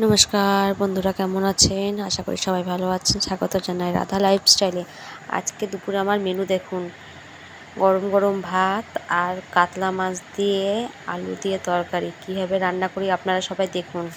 নমস্কার, বন্ধুরা কেমন আছেন? আশা করি সবাই ভালো আছেন। স্বাগত জানাই রাধা লাইফস্টাইলে আজকে দুপুরে আমার মেনু দেখুন। গরম গরম ভাত আর কাতলা মাছ দিয়ে আলু দিয়ে তরকারি। কীভাবে রান্না করি আপনারা সবাই দেখুন।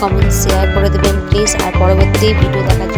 কমেন্ট শেয়ার করে দেবেন প্লিজ আর পরবর্তী ভিডিও দেখার জন্য